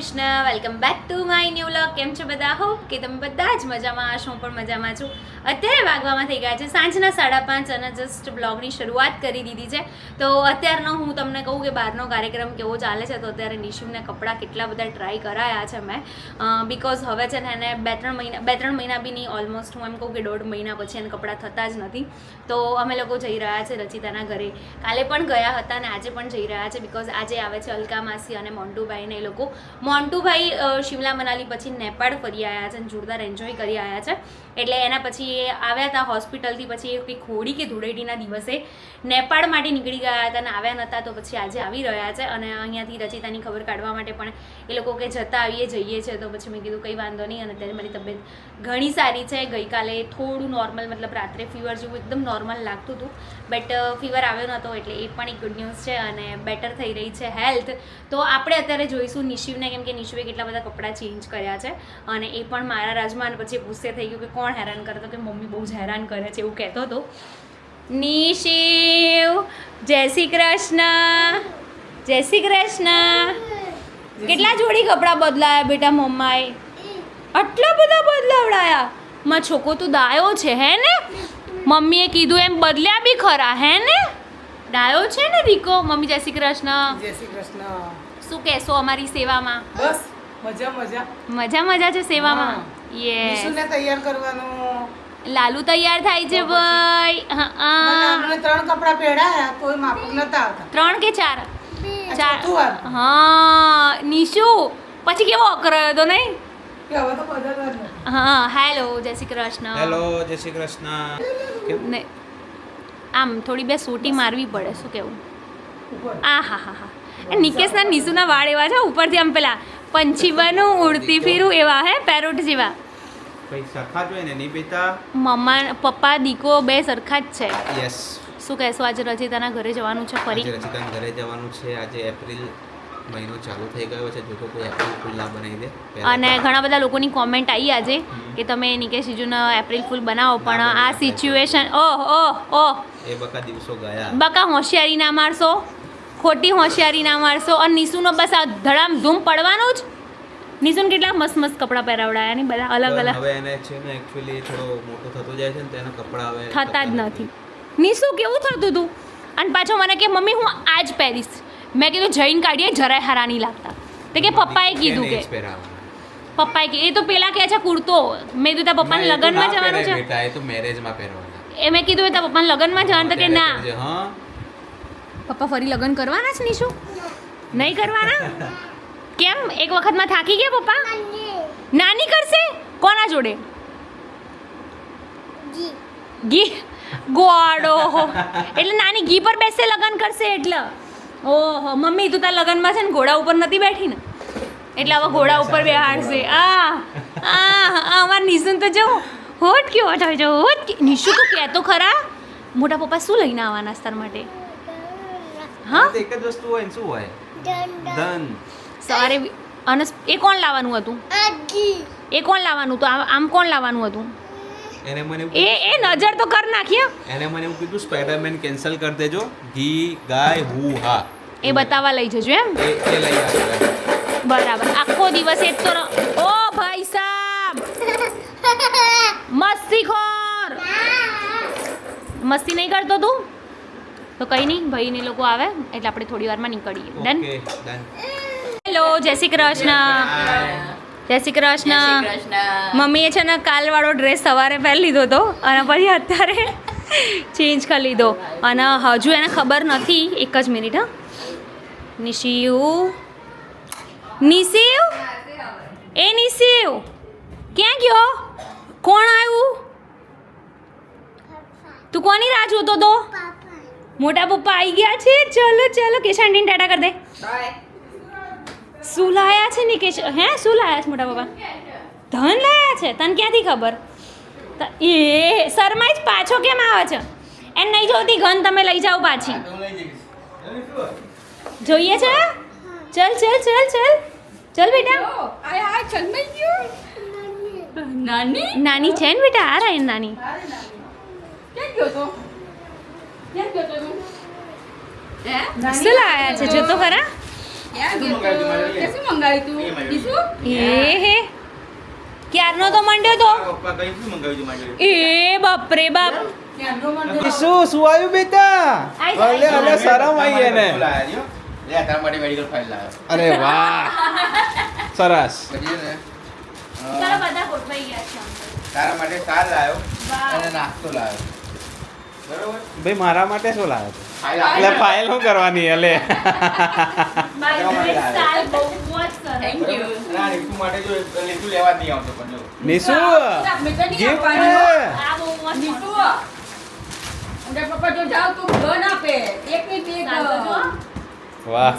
Krishna welcome back to my new vlog કેમ છો બધા? હો કે તમે બધા જ મજામાં હશો. હું પણ મજામાં છું. અત્યારે વાગવામાં થઈ ગયા છે સાંજના સાડા પાંચ અને જસ્ટ બ્લોગની શરૂઆત કરી દીધી છે. તો અત્યારનો હું તમને કહું કે બહારનો કાર્યક્રમ કેવો ચાલે છે, તો અત્યારે નિશુમને કપડાં કેટલા બધા ટ્રાય કરાયા છે મેં. બિકોઝ હવે છે ને એને બે ત્રણ મહિના બે ત્રણ મહિના બી નહીં ઓલમોસ્ટ હું એમ કહું કે દોઢ મહિના પછી એને કપડાં થતા જ નથી. તો અમે લોકો જઈ રહ્યા છે રચિતાના ઘરે. કાલે પણ ગયા હતા અને આજે પણ જઈ રહ્યા છે બિકોઝ આજે આવે છે અલકા માસી અને મોન્ટુભાઈને એ લોકો. મોન્ટુભાઈ શિમલા મનાલી પછી નેપાળ ફરી આવ્યા છે અને જોરદાર એન્જોય કરી આવ્યા છે. એટલે એના પછી એ આવ્યા હતા હોસ્પિટલથી પછી એ કંઈક હોળી કે ધૂળેટીના દિવસે નેપાળ માટે નીકળી ગયા હતા અને આવ્યા નહોતા તો પછી આજે આવી રહ્યા છે અને અહીંયાથી રચિતાની ખબર કાઢવા માટે પણ એ લોકો કે જતા આવીએ, જઈએ છે તો પછી મેં કીધું કંઈ વાંધો નહીં અને અત્યારે મારી તબિયત ઘણી સારી છે. ગઈકાલે થોડું નોર્મલ મતલબ રાત્રે ફીવર જેવું એકદમ નોર્મલ લાગતું હતું. બટ ફીવર આવ્યો નહોતો એટલે એ પણ એક ગુડ ન્યૂઝ છે અને બેટર થઈ રહી છે હેલ્થ તો આપણે અત્યારે જોઈશું નિશિવને કેમ કે નિશિવે કેટલા બધા કપડાં ચેન્જ કર્યા છે અને એ પણ મારા રાજમાં પછી ગુસ્સે થઈ ગયું કે કોણ હેરાન કરે તો કે મમ્મી બહુ જ હેરાન કરે છે એવું કહેતો હતો નિશિવ, જય શ્રી કૃષ્ણ, જય શ્રી કૃષ્ણ. કેટલા જોડી કપડાં બદલાયા બેટા મમ્માએ? આટલા બધા બદલાવડાયા? માં છોકો તું દાયો છે, હે ને? મમ્મીએ કીધું એમ બદલ્યા બી ખરા, હે ને? ડાયો છે ને રીકો મમ્મી જય શ્રી કૃષ્ણ. જય શ્રી કૃષ્ણ. શું કહેશો અમારી સેવામાં? બસ મજા મજા. મજા મજા છે સેવામાં? યે નિશુને તૈયાર કરવાનું. લાલુ તૈયાર થાય છે ભાઈ. હા મને ત્રણ કપડા પહેરાયા કોઈ માફક નતા આવતા. ત્રણ કે ચાર? ચાર. હા નિશુ. પછી કેવો અકરાયો તો નહીં? હા હેલો જય શ્રી કૃષ્ણ. હેલો જય શ્રી કૃષ્ણ. આમ થોડી બે સોટી મારવી પડે શું કેવું? આ હા હા હા. નિકેશના નિશુના વાળ એવા છે ઉપરથી આમ પેલા પંછી બનું ઉડતી ફીરું એવા હે પેરોટ જેવા. મમ્મા પપ્પા દીકો બે સરખા જ છે. યસ શું કહેશો આજે રચિતાના ઘરે જવાનું છે ફરી? રચિતાના ઘરે જવાનું છે આજે એપ્રિલ મહિનો ચાલુ થઈ ગયો છે જો તો કોઈ એપ્રિલ ફૂલ ના બનાવી દે અને ઘણા બધા લોકોની કોમેન્ટ આવી આજે કે તમે નિકેશ જીજુના એપ્રિલ ફૂલ બનાવો પણ આ સિચ્યુએશન ઓહ ઓહ ઓહ. એ બકા દિવસો ગયા. બકા હોશિયારી ના મારશો ખોટી હોશિયારી ના મારશો અને નિશુનો બસ આ ધડામ ધૂમ પડવાનું જ? નિશુને કેટલા મસ્ત મસ્ત કપડાં પહેરાવડાયા ને બધા અલગ અલગ. હવે એને છે ને એક્ચ્યુઅલી થોડો મોટો થતો જાય છે ને તેના કપડાં હવે થતા જ નથી. નિશુ કેવું થતું હતું અને પાછો મને કે મમ્મી હું આજ પહેરીશ. મેં કીધું જઈને કાઢીએ જરાય હારા નહીં લાગતા. તે કે પપ્પાએ કીધું કે પપ્પાએ કે એ તો પેલા કહે છે કુર્તો. મેં કીધું તારા પપ્પાને લગ્નમાં જવાનું છે? બેટા એ તો મેરેજમાં પહેરવાનું. એ મેં કીધું તારા પપ્પાને લગ્નમાં જવાનું. તો કે ના. હા? પપ્પા ફરી લગ્ન કરવાના છે નિશુ? નહીં કરવાના? કેમ? એક વખતમાં થાકી ગયા પપ્પા? નાની કરશે? કોના જોડે? ઘી. ગોડો એટલે નાની ઘી પર બેસે લગ્ન કરશે એટલે? ઓહો, મમ્મી, તું તાર લગ્નમાં છે ને ઘોડા ઉપર નથી બેઠી ને? એટલે હવે ઘોડા ઉપર બેહાડશે. આ આ અમાર નિશુન તો જો, હોટ કેવો થાય જો, હોટ નિશુ તું કહેતો ખરા? મોટા પપ્પા શું લઈને આવવાના તાર માટે? હા? તો એક જ વસ્તુ હોય ને શું હોય? ધન સવારે અને એ કોણ લાવવાનું હતું? એ કોણ લાવવાનું હતું? આમ આમ કોણ લાવવાનું હતું? એને મને એ એ નજર તો કર નાખીએ એને મને એવું કીધું સ્પાઈડરમેન કેન્સલ કરી દેજો. ઘી ગાય હુ હા. એ બતાવવા લઈ જજો એમ. એ એ લઈ આવે બરાબર. આખો દિવસ એ જ તો ઓ ભાઈ સાહેબ મસ્તી ખોર! મસ્તી નહીં કરતો તું? તો કઈ નહીં ભાઈ ને લોકો આવે એટલે આપણે થોડી વારમાં નીકળીએ. ડન હેલો જય શ્રી કૃષ્ણ. જય શ્રી કૃષ્ણ. મમ્મીએ છે ને કાલવાળો ડ્રેસ સવારે પહેરી લીધો હતો અને પછી અત્યારે ચેન્જ કરી લીધો. અને હજુ એને ખબર નથી એક જ મિનિટ હા. નિશિવ નિશિવ એ નિશિવ ક્યાં ગયો? કોણ આવ્યું? તું કોની રાહ જોતો તો મોટા પપ્પા આવી ગયા છે. ચલો ચલો કેશ આંટીને ટાટા કરી દે. શું લાયા છે નિકેશ હે શું લાયા છે મોટા પપ્પા? ધન લાયા છે? તને ક્યાંથી ખબર? એ શર્મા જ પાછો કેમ આવે છે? એમ નહીં જોતી ઘન તમે લઈ જાઓ પાછી. જોઈએ છે? ચલ ચલ ચલ ચલ. ચલ બેટા. નાની. નાની છે ને બેટા? આ રહી નાની. ક્યાં ગયો તો? શું લાયા છે? જો તો? ખરા ક્યારનો તો મંડ્યો તો? એ બાપ. રે બાપ શું શું આવ્યું બેટા? અલે અલે શરમ આવી એને. શું લાયા છો? લે આ તારા માટે મેડિકલ ફાઇલ લાવ્યો અરે વાહ. સરસ. તારા માટે સાર લાવ્યો અને નાસ્તો લાવ્યો ભાઈ મારા માટે શું લાવે છે? ફાઇલ એટલે ફાઇલ શું કરવાની જો નિશુ. વાહ.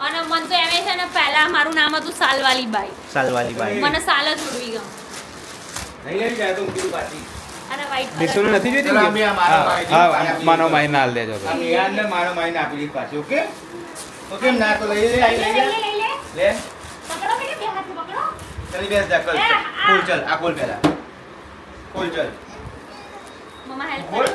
અને મન તો એમ છે ને પહેલા મારું નામ હતું સાલવાલી બાઈ સાલવાલી બાઈ મને સાલ જ ઉડવી ગયો નહીં લઈ જાય તો કીધું પાછી colour. નથી જોઈતી ને? મારો હા, માનો દીધો. હાલ દેજો. આ યાદને મારો માઈને આપી દીધી પાછી ઓકે? ઓકે ના તો લઈ લે આઈ લઈ લે, લે પકડો કે બે હાથ પકડો. ચલી બેસ જા કલ. ખોલ ચલ આ ખોલ પહેલા. ખોલ ચલ. મમ્મા હેલ્પ ખોલ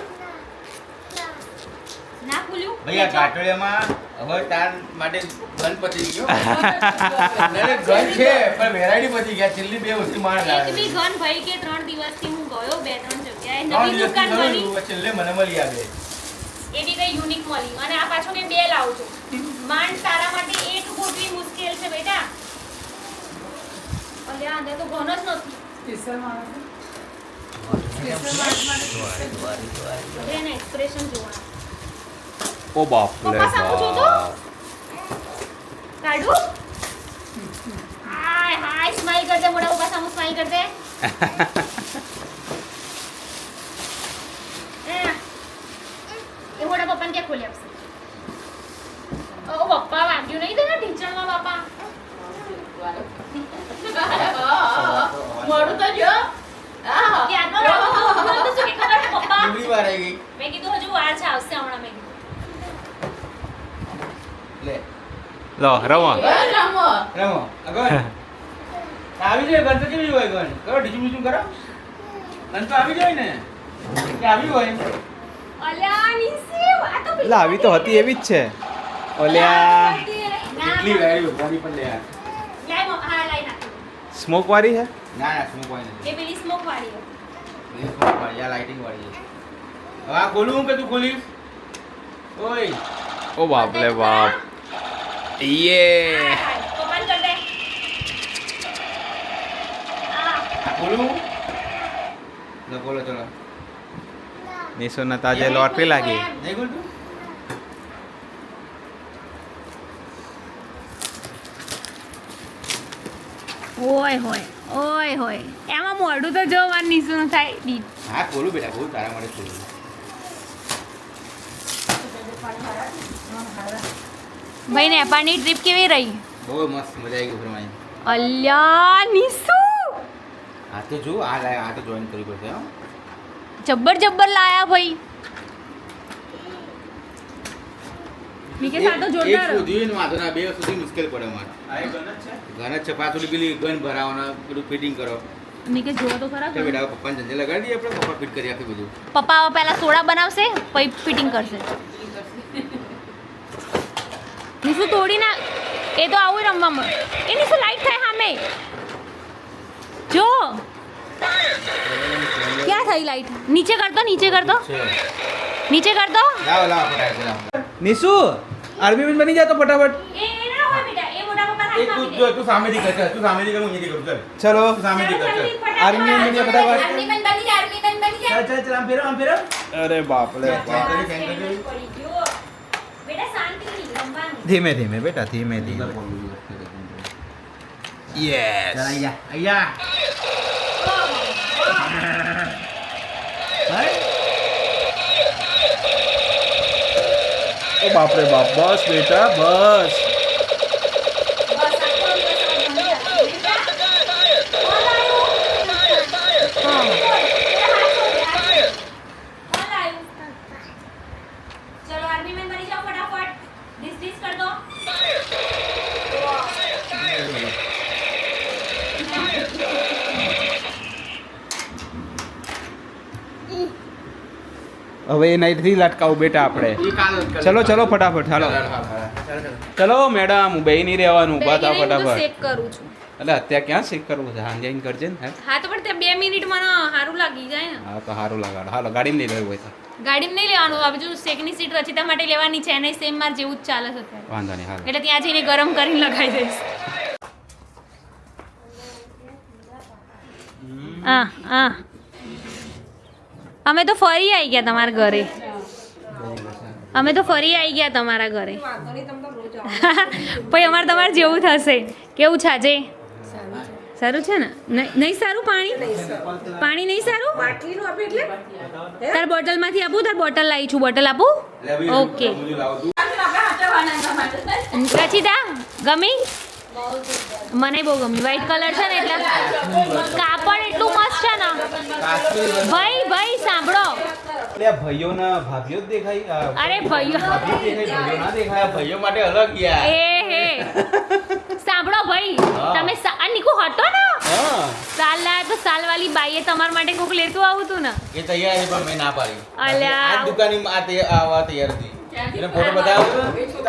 ના ખુલ્યું? ભાઈ આ કાટોડિયામાં હવે તાર માટે ગન પતી ગયો. એટલે ગન છે પણ વેરાયટી પતી ગયા છેલ્લી બે વસ્તુ માર એક બી ગન ભાઈ કે ત્રણ દિવસથી હું ગયો બે ત્રણ જગ્યાએ નવી દુકાન મળી. છેલ્લે મને મળી આવે. એ બી કઈ યુનિક મળી. અને આ પાછો કે બે લાવજો માંડ તારા માટે એક ગોઠવી મુશ્કેલ છે બેટા. અલ્યા અંદર તો ઘણો જ નથી. સ્પેશિયલ માણસ એને એક્સપ્રેશન જોવાનું. ઓ બાપ લે? બાપ. કાઢું? હાય હાય સ્માઈલ કરજે મોડા પપ્પા સામું સ્માઈલ કરજે એ એ મોટા પપ્પાને ક્યાં ખોલી આપશે. ઓ પપ્પા વાગ્યું નહીં તને ઢીંચણમાં બાપા? મોડું તો જો. આવી મેં કીધું હજુ વાર છે આવશે હમણાં મેં કીધું. લો. રમો. રમો. રમો. આવી જાય ગન તો કેવી હોય ગન કરો ડીજું બીજું કરો. ગન તો આવી જાય ને. કે આવી હોય? અલ્યા નિસી એટલે આવી તો હતી એવી જ છે. ઓલ્યા. કેટલી વેરી બોડી પર લે યાર. લાઈ મો- હા? લાઈ નાખો સ્મોક વાળી છે ના ના શું કોઈ નથી. એ પેલી સ્મોક વાળી હતી. એ smoke વાળી, આ lighting વાળી છે. હવે આ ખોલું કે તું ખોલીશ? ઓય. ઓ બાપ લે બાપ. યે હા, હા, ઓપન કર દે. આ આ ખોલું લો ખોલો ચલો. નિશુને તાજે લોટરી લાગી. ઓય હોય ઓય હોય. એમાં મોઢું તો જો વાર નીસું થાય. ડી હા ખોલું બેટા બહુ તારા માટે ખોલું. ભાઈ નેપાળની ટ્રીપ કેવી રહી? બહુ મસ્ત મજા આવી ગઈ ફરવાની અલ્યા નિશુ આ તો જો આ આ તો જોઈન કરવી પડશે હો. જબ્બર જબ્બર લાયા ભાઈ. નિકેશ આ તો જોરદાર. એક સુધી વાંધો બે સુધી મુશ્કેલ પડે જ છે? પાછું પેલી ગન ભરાવાના બધું ફિટિંગ કરો. નિકેશ જોવો તો ખરા તો બેટા પપ્પાને ધંધે લગાડી દઈએ આપણે? પપ્પા ફિટ કરી આપી બધું. પપ્પા પહેલા સોડા બનાવશે પછી ફિટિંગ કરશે. નીસુ તોડી ના એ તો આવું રમવા મળે એ નીસુ લાઈટ થાય સામે. જો. ક્યાં થઈ લાઈટ નીચે કરતો નીચે કરતો છે નીચે કરતો લાવો લાવો ફટાફટ લાવો નિશુ આર્મી મેન બની જા તો ફટાફટ એ એ ના હોય બેટા એ મોટા પપ્પા એ તું જો તું સામેથી કર ચાલ, તું સામેથી કર હું અહીંયાથી કરું ચાલ ચલો તું સામેથી કર ચાલ આર્મી મેન બની જા ફટાફટ આર્મી મેન બની જા, આર્મી મેન બની જા. ચાલ ચાલ ચાલ આમ ફેરો આમ ફેરો અરે બાપ લે બાપ બેટા શાંતિથી રમવાનું ધીમે ધીમે બેટા ધીમે ધીમે યસ ચાલ અહીંયા અહીંયા ઓ બાપરે બાપ બસ બેટા બસ ચલો આર્મી મેન બની જાઓ ફટાફટ ડિસ ડિસ કર દો હવે એ નાઈટથી લટકાવું બેટા આપણે. ચલો ચલો ફટાફટ હાલો. ચલો મેડમ બે નહીં રહેવાનું. ઊભા થાવ હું તો ફટાફટ. શેક કરું છું. એટલે અત્યારે ક્યાં શેક કરવું છે? હાંજે આઈને કરજે ને હા? તો પણ ત્યાં બે મિનિટ મને સારું લાગી જાય ને. હા તો સારું લગાડો હાલો ગાડી લઈ લેવું હોય તો. ગાડી નહીં લેવાનું. આ બાજુ શેકની સીટ રચિતા માટે લેવાની છે એને સેમ માર જેવું જ ચાલે છે વાંધો નહીં હાલો. એટલે ત્યાં જઈને ગરમ કરીને લગાવી દઈશ. આ આ અમે તો ફરી આવી ગયા તમારા ઘરે. અમે તો ફરી આવી ગયા તમારા ઘરે. પછી અમારે તમારે જેવું થશે. કેવું છે આજે? સારું છે ને? નહીં સારું પાણી? પાણી નહીં સારું? તાર બોટલમાંથી આપું, તાર બોટલ લાવી છું. બોટલ આપું? ઓકે. રચિતા ગમી? મને બહુ ગમી. વ્હાઈટ કલર છે ને, એટલે કાપડ એટલું મસ્ત છે ને ભાઈ ભાઈ સાંભળો. અરે ભાઈઓ ના ભાભીઓ દેખાય અરે ભાઈઓ. ભાઈઓ ના દેખાય ભાઈઓ માટે અલગ યાર. એ હે સાંભળો ભાઈ તમે આ નીકુ હતો ને? સાલ લાયા તો સાલ વાલી બાઈએ તમારા માટે કોક લેતું આવું તું ને? એ તૈયાર પણ મેં ના પાડી. અલ્યા. આ દુકાની આ તૈયાર હતી. એને ફોટો બતાવ્યો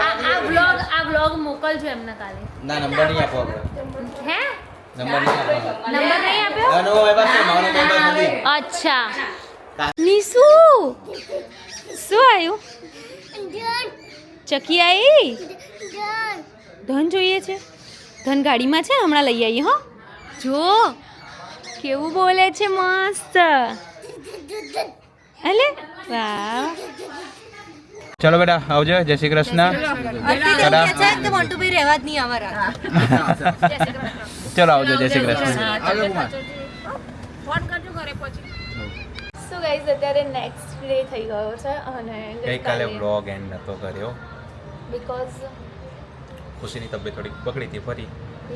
આ આ વ્લોગ આ વ્લોગ મોકલજો એમને કાલે. ના નંબર નહીં આપો આપણે હે? નંબર નહીં આપ્યો? અચ્છા નિશુ શું આવ્યું? ચકી આવી ધન. જોઈએ છે. ધન ગાડીમાં છે? હમણાં લઈ આવીએ હો. જો કેવું બોલે છે મસ્ત. અલે વાહ. ચલો બેટા આવજો. જય શ્રી કૃષ્ણ. મોટું ભાઈ રહેવા જ નહીં અમારા. ચલો આવજો જય શ્રી કૃષ્ણ. ફોન કરજો ઘરે પછી. સો ગાઈઝ અત્યારે નેક્સ્ટ ડે થઈ ગયો છે અને ગઈકાલે વ્લોગ એન્ડ નતો કર્યો. બીકોઝ ખુશીની તબિયત થોડી બગડી હતી ફરી.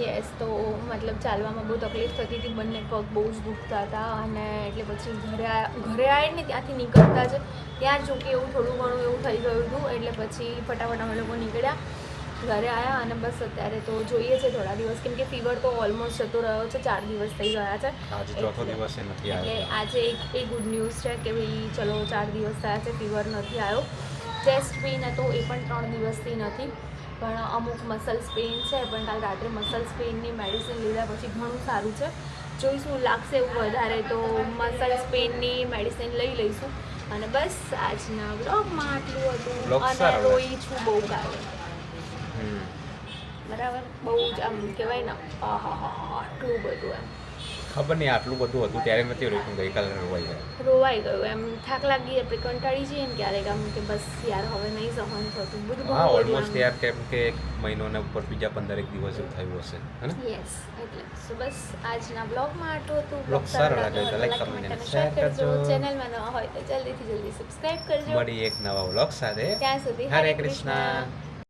યસ તો મતલબ ચાલવામાં બહુ તકલીફ થતી હતી બંને પગ બહુ જ દુખતા હતા અને એટલે પછી ઘરે ઘરે આવીને ત્યાંથી નીકળતા જ ત્યાં જો કે એવું થોડું ઘણું એવું થઈ ગયું હતું એટલે પછી ફટાફટ અમે લોકો નીકળ્યા. ઘરે આવ્યા અને બસ અત્યારે તો જોઈએ છે થોડા દિવસ. કેમ કે ફીવર તો ઓલમોસ્ટ જતો રહ્યો છે ચાર દિવસ થઈ ગયા છે. એટલે આજે એક એ ગુડ ન્યૂઝ છે કે ભાઈ ચલો ચાર દિવસ થયા છે ફીવર નથી આવ્યો. ચેસ્ટ પેઇન હતો એ પણ ત્રણ દિવસથી નથી. પણ અમુક મસલ્સ પેઇન છે પણ કાલ રાત્રે મસલ્સ પેઇનની મેડિસિન લીધા પછી ઘણું સારું છે. જોઈશું લાગશે એવું વધારે તો મસલ્સ પેઇનની મેડિસિન લઈ લઈશું. અને બસ આજના બ્લોગમાં આટલું હતું. અને રોઈ છું બહુ હમ. બરાબર? બહુ જ આમ કહેવાય ને આહા આટલું બધું એમ. ખબર નહીં આટલું બધું હતું ત્યારે નથી પણ ગઈકાલે રોવાઈ ગયું. રોવાઈ ગયું એમ. થાક લાગી આપણે કંટાળી જઈએ ને ક્યારેક આમ કે બસ યાર હવે નહીં સહન થતું. બધું હા ઓલમોસ્ટ યાર કેમ કે એક મહિનોને ઉપર બીજા પંદરેક દિવસ જેવું થયું હશે હે યસ એટલે. સો બસ આજના બ્લોગમાં આટલું હતું. Vlog સારો લાગે તો લાઈક તો અને share કરજો. ચેનલમાં નવા હોય તો જલ્દીથી જલ્દી સબસ્ક્રાઇબ કરજો. મળી એક નવા વ્લોગ સાથે. ત્યાં સુધી હરે કૃષ્ણ